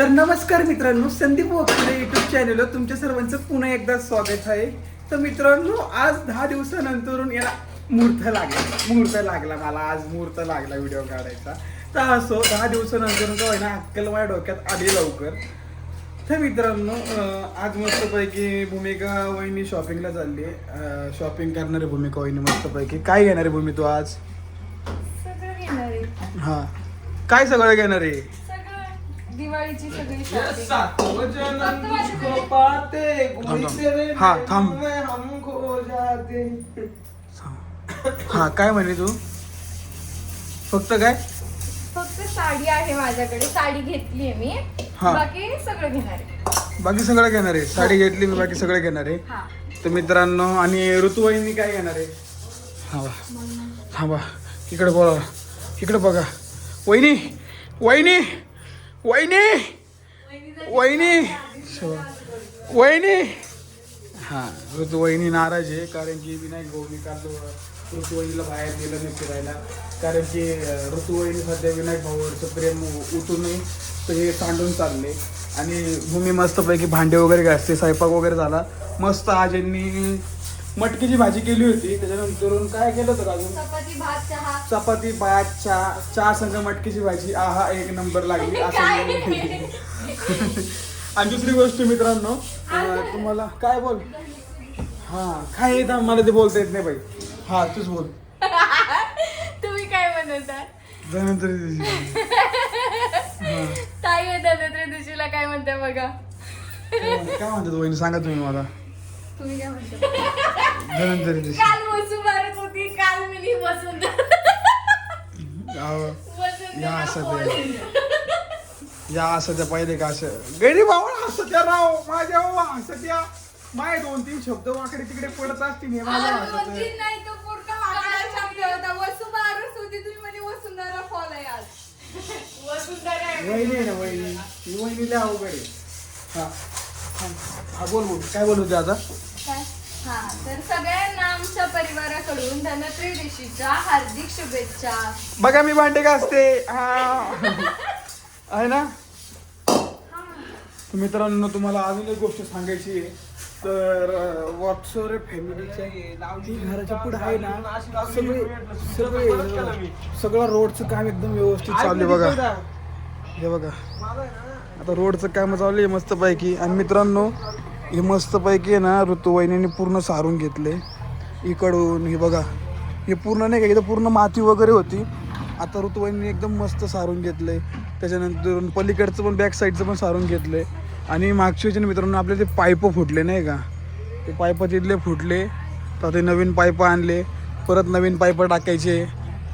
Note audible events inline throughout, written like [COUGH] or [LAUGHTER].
तर नमस्कार मित्रांनो संदीप वखरे युट्यूब चॅनलवर तुमच्या सर्वांचं पुन्हा एकदा स्वागत आहे. तर मित्रांनो आज दहा दिवसानंतरून याला मुहूर्त लागला. मुहूर्त लागला मला आज मुहूर्त लागला व्हिडिओ काढायचा. तर असो दहा दिवसानंतरून काय ना अक्कल माझ्या डोक्यात आली लवकर. तर मित्रांनो आज मस्तपैकी भूमिका वहिनी शॉपिंगला चालली शॉपिंग करणारी भूमिका वहिनी मस्तपैकी. काय घेणार आहे भूमी तू आज? आहे हा. काय सगळं घेणार? आहे दिवाळीची सगळी शॉपिंग हा, थांब. नैनों में हम खो जाते हा काय म्हणे तू? फक्त काय? फक्त साडी आहे माझ्याकडे. साडी घेतली आहे मी. हा. बाकी सगळं घेणार आहे. बाकी सगळं घेणार आहे. साडी घेतली मी बाकी सगळं घेणार आहे. हा. तर मित्रांनो आणि ऋतुवाहिनी काय घेणार आहे? थांबा थांबा इकडे बोला इकडे बघा. वहिनी! वहिनी! वहिनी! वहिनी! वहिनी! हां ऋतुवाहिनी नाराज आहे कारण की विनायक भाऊ मी काल बाहेर गेलं नाही फिरायला. कारण की अं, सध्या विनायक भाऊवरचं प्रेम उठू ते तर हे सांडून चालले. आणि भूमी मस्तपैकी भांडे वगैरे घासते स्वयंपाक वगैरे झाला. मस्त आजींनी मटकीची भाजी केली होती त्याच्यानंतर काय केलं होतं अजून? चपाती भात चहा. चपाती भात चहा. चहा संग मटकीची भाजी. आहा एक नंबर लागली. [LAUGHS] असं आणि दुसरी गोष्ट मित्रांनो अं, तुम्हाला काय बोल? हा काय येत? मला ते बोलता येत नाही बाई. हा तूच बोल. [LAUGHS] तुम्ही काय म्हणता? दिवशी. [LAUGHS] ताई धनत्रय दिवशीला काय म्हणता बघा? काय म्हणतात वहिनी सांगा तुम्ही मला. तुम्ही काय म्हणता? काल वसू मारत होती काल मी बसून अहो, बसून या असं ते. या असं त्या पहिले का असं गैरी भावा असं त्या राव माझ्या भावा असं त्या माय दोन तीन शब्द वाकडे तिकडे पडत असतील हे माझ्या आहे. नाही तो पुढचा वाकडा शब्द होता. तुम्ही म्हणे वसुंधरा फॉल आहे आज. वहिनी आहे ना वहिनी. ही वहिनी लय अवघड आहे. हा हा. हा बोल बोल. काय बोल होते आता? हा तर सगळ्यांना आमच्या परिवाराकडून धनत्रयोदशीच्या हार्दिक शुभेच्छा. बघा मी भांडे घासते. हा. आहे ना? तर मित्रांनो तुम्हाला अजून एक गोष्ट सांगायची आहे. तर व्हॉट्सअवर फॅमिलीच्या ती घराच्या पुढे आहे ना सगळे सगळे सगळं रोडचं काम एकदम व्यवस्थित चालू आहे बघा. हे बघा. आता रोडचं काम चालू आहे मस्तपैकी. आणि मित्रांनो हे मस्तपैकी आहे ना ऋतुवाहिनीने पूर्ण सारून घेतले. इकडून हे बघा. हे पूर्ण नाही का इथं पूर्ण माती वगैरे होती. आता ऋतुवाहिनीने एकदम मस्त सारून घेतले. त्याच्यानंतर पलीकडचं पण बॅक साईडचं पण सारून घेतले. आणि मागच्या मित्रांनो आपले ते पाईप फुटले नाही का? ते पाईप तिथले फुटले. तर ते नवीन पाईप आणले. परत नवीन पाईप टाकायचे.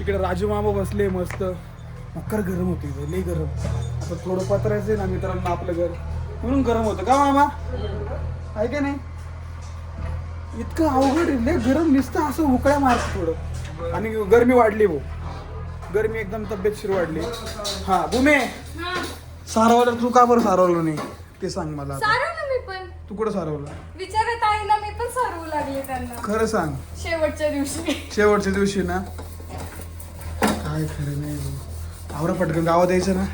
इकडे राजू मामा बसले मस्त. मकर गरम होते लई गरम. आता थोडं पत्रायचं आहे ना मित्रांनो आपलं घर. म्हणून गरम होतं का मामा? आहे का नाही? इतकं अवघड लय गरम नुसतं असं उकळ्या मारत थोडं. आणि गरमी वाढली भाऊ. गरमी एकदम तब्येतशीर वाढली. हा भूमे. सारवलं तू का बरं सारवलं नाही? ते सांग मला आता. सारव ना मी पण. तू कुठं सारवलं? विचारत आहे ना मी पण सारवू लागले त्यांना. खरं सांग. शेवटच्या दिवशी. शेवटच्या दिवशी ना? काय खरं नाही भाऊ. आवरा पटकन गावात यायचं ना?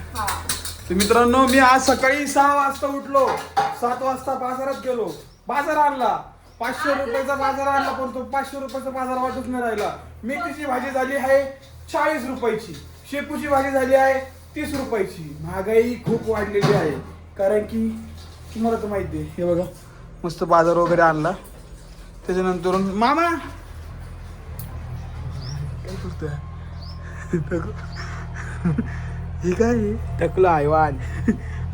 तर मित्रांनो मी आज सकाळी सहा वाजता उठलो. सात वाजता बाजारात गेलो. बाजार आणला. पाचशे रुपयाचा बाजार आणला पण तो पाचशे रुपयाचा बाजार वाटत नाही राहिला. मेथीची भाजी झाली आहे चाळीस रुपयाची. शेपूची भाजी झाली आहे तीस रुपयाची. महागाई खूप वाढलेली आहे. कारण की तुम्हाला तर माहिती आहे हे बघा मस्त बाजार वगैरे आणला. त्याच्यानंतर मामा! काय करतोय? हे काय? आहे? टकलं आयवान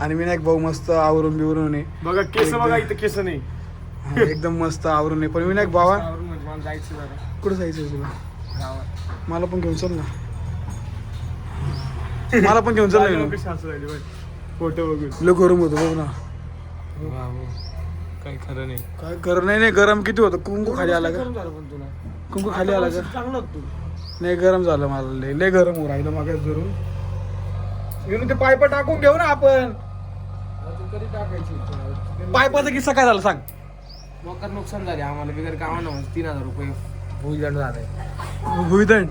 आणि विनायक भाऊ मस्त आवरून बिवरून आहे. बघा केस बघा इथं केस नाही. हा, एकदम मस्त आवरून आहे. पण विनायक भावा आवरून म्हणजे मला जायचं जरा. कुठं जायचं तुला? गावात. मला पण घेऊन चल ना. मला पण घेऊन चल ना बघ. फोटो बघून. लय गरम होतं बघ ना. काही खरं नाही. काय गरम नाही नाही गरम किती होतं? कुंकू खाली आला का? झालं पण तुला. कुंकू खाली आला का? चांगलं तू. नाही गरम झालं मला लय. लय गरम हो राहिलं मागास धरून. घेऊन ते पायपा टाकून घेऊ ना आपण. कधी टाकायची? पायपाचा किस्सा काय झाला सांग. मोकार नुकसान झाले आम्हाला बिगर कामानं तीन हजार रुपये भूल दंड झालाय भुईदंड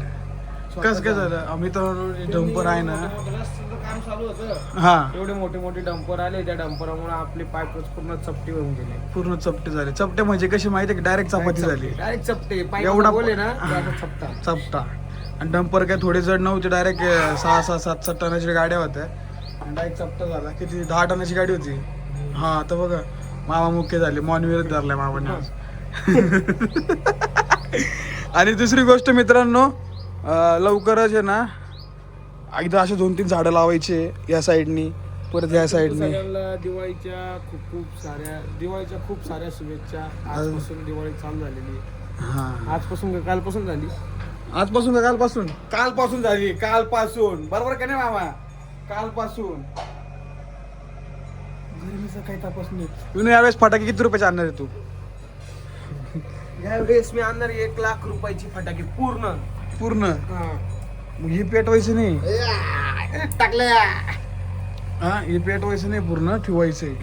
कस काय झालं? मित्रांनो डंपर आहे ना. काम चालू होतं. हा. एवढे मोठे मोठे डंपर आले त्या डंपरामुळे आपले पाईप पूर्ण चपटी होऊन गेले. पूर्ण चपटे झाले. चपटे म्हणजे कशी माहिती आहे डायरेक्ट चपाती झाली. डायरेक्ट चपटे. एवढा- बोले ना चपटा. चपटा. आणि डंपर काय थोडे जड नव्हते डायरेक्ट सहा सहा सात सात टनाच्या गाड्या होत्या. आणि डायरेक्ट चपटा झाला. किती? दहा टनाची गाडी होती. हा तर बघा. मामा मुख्य झाले. मॉनवीरच धरलाय मामाने आज. [LAUGHS] आणि दुसरी गोष्ट मित्रांनो लवकरच आहे ना एकदा असे दोन तीन झाडं लावायचे या साईडनी परत या साईडनी. दिवाळीच्या खूप खूप साऱ्या दिवाळीच्या खूप साऱ्या शुभेच्छा. आजपासून दिवाळी चालू झालेली आहे. हा. आजपासून कालपासून झाली? आजपासून का कालपासून? कालपासून झाली कालपासून. बरोबर का नाही मामा? कालपासून. गरमीचा काही तपास नाही. विनू यावेळेस फटाके किती रुपयाचे आणणार आहे तू? यावेळेस मी आणणार एक लाख रुपयाची फटाके पूर्ण. पूर्ण? हा. मग हे पेटवायचं नाही. टाकलं हा हे पेटवायचं नाही पूर्ण ठेवायचंय.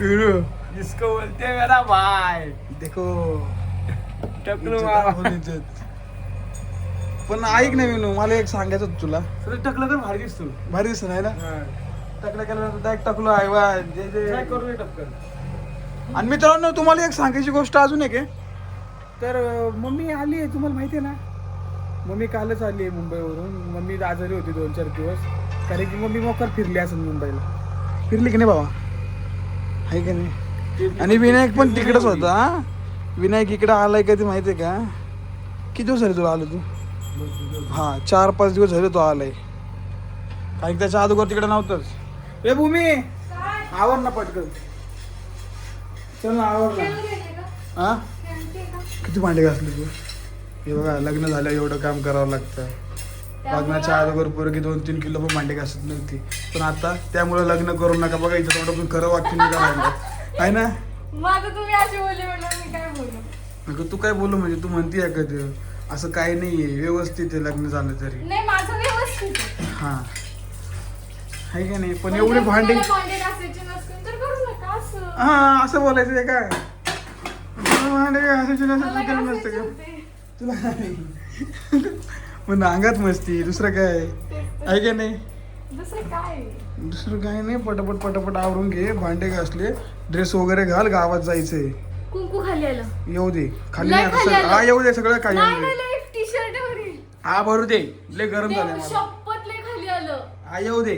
विनू. इसको बोलते मेरा भाई. देखो. टकलू इज्जत. पण ऐक ना विनू मला एक सांगायचं होतं तुला. टकलं तर भारी दिसतो. भारी दिसत नाही ना? टाकलं केलं डायरेक्ट टाकलो आहे वा जे जे. करू टपकन आणि मित्रांनो तुम्हाला एक सांगायची गोष्ट अजून एक आहे. तर मम्मी आली आहे तुम्हाला माहिती आहे ना? मम्मी कालच आली आहे मुंबईवरून. मम्मी आजारी होती दोन चार दिवस. कारण की मम्मी मोकर फिरली असेल मुंबईला. फिरली की नाही बाबा? आहे की नाही? आणि विनायक पण तिकडेच होता हा? विनायक इकडे आलाय कधी माहितीये का? किती दिवस झाले तुला आलो तू? हा चार पाच दिवस झाले तो आलाय. कारण की त्याच्या अगोदर तिकडे नव्हतंच. ए भूमी! आवर ना पटकन. चल ना आवर ना का हा? का किती भांडे घासले तू? हे बघा लग्न झालं एवढं काम करावं लागतं. लग्नाच्या अगोदर पोरगी दोन तीन किलो पण भांडे घासत नव्हती. पण आता त्यामुळे लग्न करू नका बघा इथं तोंडातून खरं वाक्य निघालं आहे. ना? माझं तुम्ही अशी बोलले म्हणलं मी काय बोलू? अगं तू काय बोलू म्हणजे तू म्हणतीये का ते? असं काही नाहीये व्यवस्थित आहे लग्न झालं तरी. नाही माझं व्यवस्थित आहे. हा. आहे का नाही? पण पण एवढे भांडे तुम्हाला भांडे घासायचे नसतील तर करू नका असं. हा असं बोलायचं आहे काय? तुला भांडे घासायचे नसेल मला तर केलं नसतं घासायचे का? होते. तुला नाही. मग अंगात मस्ती दुसरं काय. आहे का नाही? दुसरं काय? दुसरं काही नाही पटापट पटापट आवरून घे भांडे घासले ड्रेस वगैरे घाल गावात जायचंय. कुंकू खाली आलं येऊ दे. खाली लय नाही आता खाली सगळं- आलं. हा येऊ दे सगळं काय नाही येऊ नाही दे. नाही टी शर्ट हा भरू दे. लय गरम झालंय देव मला. शपथ लय खाली आलं. हा येऊ दे.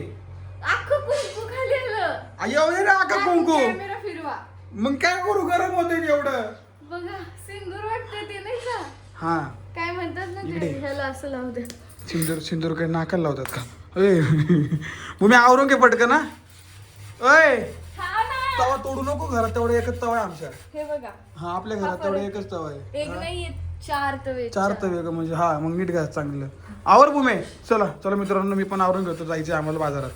अख्खं कुंकू खाली आलं हा येऊ दे ना का कुंकू. कॅमेरा फिरवा. मग काय करू? गरम होते एवढं. बघा सिंदूर वाटतं ते नाही का? हा. काय म्हणतात ना इकडे. ह्याला असं लावू दे. सिंदूर सिंदूर काही नाकाला लावतात का? अय मग मी आवरून घे पटकन ना तवा तोडू नको घरात तेवढं एकच तवा आहे आमच्या. हे बघा. हा आपल्या घरात तेवढं एकच तवा आहे. एक नाही चार तवे चार तवे का म्हणजे हा मग नीट घास चांगलं. आवर बुमे. चला चला मित्रांनो मी पण आवरून घेतो जायचं आम्हाला बाजारात.